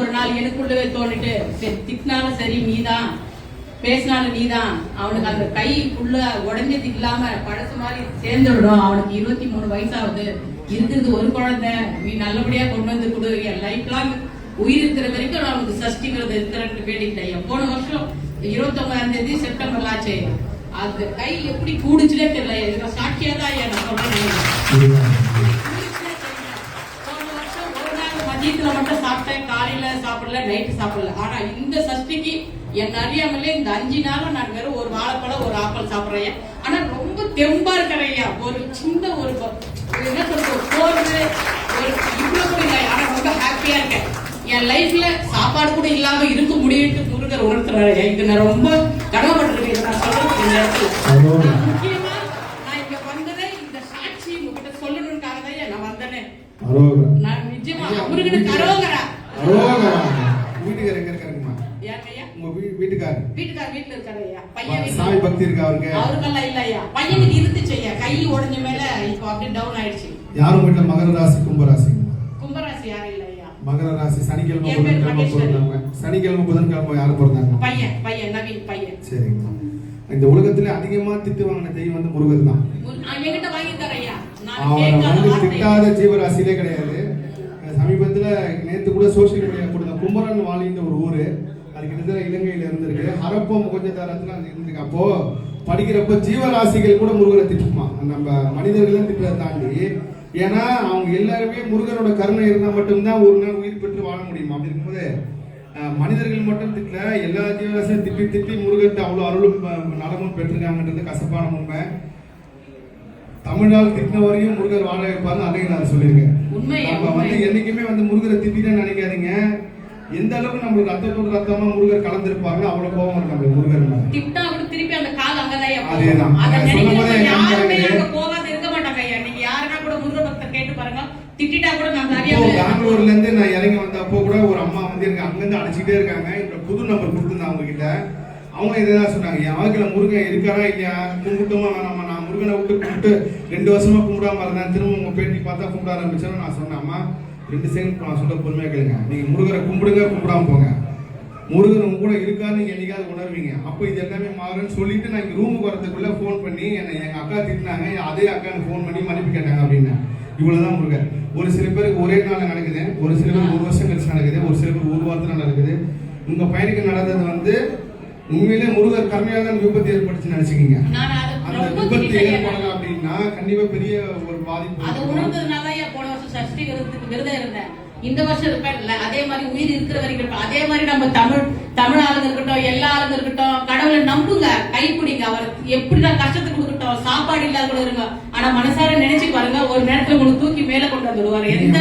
ஒரு நாள் எனக்குள்ளவே தோணிட்டு சரி திட்டினாலும் சரி நீதான் பேசினாலும் நீதான் அவனுக்கு அந்த கை உள்ள உடஞ்சது இல்லாம பழசு மாதிரி சேர்ந்துடணும். அவனுக்கு இருபத்தி மூணு வயசாகுது. இருக்கிறது ஒரு குழந்தை. நீ நல்லபடியா கொண்டு வந்து கொடு. என் லைஃப் லாங் உயிர் இருக்கிற வரைக்கும் நான் அவனுக்கு சஷ்டிங்கிறது இருக்கிறேன்னு வேண்டிக்கிட்டேன். போன வருஷம் இருபத்தொன்பதாம் தேதி செப்டம்பர்ல ஆச்சு. அது கை எப்படி கூடுச்சுனே தெரியல. சாட்சியா தான் ஐயா சொல்றேன் போன வருஷம் ஒரு நாள் மதியத்துல மட்டும் சாப்பிட்டேன் காலையில சாப்பிடல நைட்டு சாப்பிடல. ஆனா இந்த சஷ்டிக்கு என் அறியாமலே இந்த அஞ்சு நாளும் நான் வெறும் ஒரு வாழைப்பழம் ஒரு ஆப்பிள் சாப்பிடுறேன் ஆனா ரொம்ப தெம்பா இருக்கிறையா ஒரு சின்ன ஒரு என்ன சொல்றது? சோர்வு ஒரு இவ்வளவு கூட ஆனா ரொம்ப ஹாப்பியா இருக்கேன். என் லைஃப்ல சாப்பாடு கூட இல்லாம இருக்க முடியும்னு முருகர் உணர்த்துறாரு இது நான் ரொம்ப கடமைப்பட்டிருக்கேன். நான் சொல்றதுக்கு இந்த இடத்துல. நான் முக்கியமா நான் இங்க வந்ததே இந்த சாட்சி உங்ககிட்ட சொல்லணும்னுக்காக தான் நான் வந்தேனே. நான் நிஜமா முருகனுக்கு அரோகரா. வீட்டுக்காரர் எங்க இருக்காருங்கம்மா உங்க வீட்டுக்காரர். வீட்டுக்கார வீட்டுல இருக்காரு ஐயா. பையன் சாமி பக்தி இருக்கா? அவருக்கு அவருக்கெல்லாம் இல்ல ஐயா. பையனுக்கு இருந்துச்சு ஐயா. கை உடைஞ்ச மேல இப்போ அப்படியே டவுன் ஆயிடுச்சு. யாரும் வீட்டுல மகர ராசி கும்ப ராசி? கும்பராசி யாரும் இல்ல ஐயா. மகர ராசி சனிக்கிழமை புதன்கிழமை. பிறந்தவங்க சனிக்கிழமை புதன்கிழமை யாரும் பிறந்தாங்க? பையன் பையன் நவீன் பையன். சரிங்கம்மா இந்த உலகத்துல அதிகமா திட்டு வாங்கின தெய்வம் வந்து முருகர் தான். என்கிட்ட வாங்கி தர ஐயா. நான் அவரை வந்து திட்டாத ஜீவராசிலே கிடையாது. சமீபத்துல நேத்து கூட சோசியல் மீடியா குமரன் வாலின்ற ஒரு ஊரு. அது கிட்டத்தட்ட இலங்கையில இருந்திருக்கு. ஹரப்ப முகஞ்சதாரத்துல அங்க இருந்திருக்கு. அப்போ படிக்கிறப்ப ஜீவராசிகள் கூட முருகரை திட்டுமா நம்ம மனிதர்களும் திட்டுறதை தாண்டி. ஏன்னா அவங்க எல்லாருமே முருகனோட கருணை இருந்தா மட்டும்தான் ஒரு நாள் உயிர் பெற்று வாழ முடியும்? அப்படி இருக்கும்போது மனிதர்கள் மட்டும் திட்டல. எல்லா ஜீவராசியும் திட்டி திட்டி முருகர்கிட்ட அவ்வளவு அருளும் நலமும் பெற்றிருக்காங்கன்றது கசப்பான உண்மை. தமிழால் திட்டின வரையும் முருகர் வாழ வைப்பார்னு அன்னைக்கு நான் சொல்லியிருக்கேன் நம்ம. வந்து என்னைக்குமே வந்து முருகரை திட்டிட்டே நினைக்காதீங்க. எந்த அளவுக்கு நம்மளுக்கு ரத்தத்தோடு ரத்தமா முருகர் கலந்திருப்பாங்க அவ்வளவு கோபம் இருக்கு நம்மளுக்கு முருகர். திட்டா அப்படி திருப்பி அந்த கால் அங்கதான். அதேதான். அதை நான் நினைக்கிறப்ப யாருமே. அங்க போகாத இருக்க மாட்டாங்க ஐயா நீங்க யாருன்னா கூட முருக பக்தர் கேட்டு பாருங்க திட்டிட்டா கூட அறியாம பெங்களூர்ல இருந்து நான் இறங்கி வந்தப்போ கூட ஒரு அம்மா வந்து எனக்கு அங்கிருந்து அழைச்சிட்டே இருக்காங்க இந்த புது நம்பர் கொடுத்துருந்தாங்க அவங்க கிட்ட அவங்க இதுதான் சொன்னாங்க என் வாழ்க்கையில முருகன் இருக்காரா இல்லையா கும்பிட்டோமா வேணாமா நான் முருகனை விட்டு கும்பிட்டு ரெண்டு வருஷமா கும்பிடாம இருந்தேன் திரும்ப உங்க பேட்டி பார்த்தா கும்பிட ஆரம்பிச்சேன்னு நான் சொன்னேன் அம்மா ரெண்டு செகண்ட் நான் சொல்ல பொறுமையாக கேளுங்க. நீங்க முருகரை கும்பிடுங்க கும்பிடாம போங்க. முருகன் உங்க கூட இருக்கான்னு நீங்கள் என்னைக்காவது உணர்வீங்க. அப்போ இது எல்லாமே மாறும்னு சொல்லிட்டு நான் இங்கே ரூமுக்கு வரதுக்குள்ள ஃபோன் பண்ணி என்னை எங்க அக்கா திட்டினாங்க அதே அக்கான்னு ஃபோன் பண்ணி மன்னிப்பு கேட்டாங்க அப்படின்னு. இவ்வளவுதான் முருகன் ஒரு சில பேருக்கு ஒரே நாள் நடக்குது ஒரு சில பேர் ஒரு வருஷம் கழிச்சு நடக்குது ஒரு சில பேர் ஒரு வாரத்தில் நடக்குது. உங்க பையனுக்கு நடந்தது வந்து உண்மையிலே முருகர் கம்மியாக தான் விபத்து ஏற்பட்டுச்சுன்னு நினைச்சுக்கீங்க. அந்த ரொம்ப விபத்து திட்டிட்டேன் ஏற்படல அப்படின்னா கண்டிப்பா பெரிய ஒரு பாதிப்பு அதை. உணர்ந்ததுனால போன வருஷம் சஷ்டி விரதத்துக்கு விரதம் இருந்தேன். இந்த வருஷம் இருப்பேன்ல அதே மாதிரி உயிர் இருக்கிற வரைக்கும் இருப்பேன். அதே மாதிரி நம்ம தமிழ் தமிழ் ஆளுங்க இருக்கட்டும் எல்லா ஆளுங்க இருக்கட்டும் கடவுளை நம்புங்க கைப்பிடிங்க அவர் எப்படிதான் கஷ்டத்தை கொடுக்கட்டும் சாப்பாடு இல்லாத கூட இருங்க. ஆனா மனசார நினைச்சு பாருங்க ஒரு நேரத்துல உங்களுக்கு தூக்கி மேல கொண்டு வந்துடுவாரு. எந்த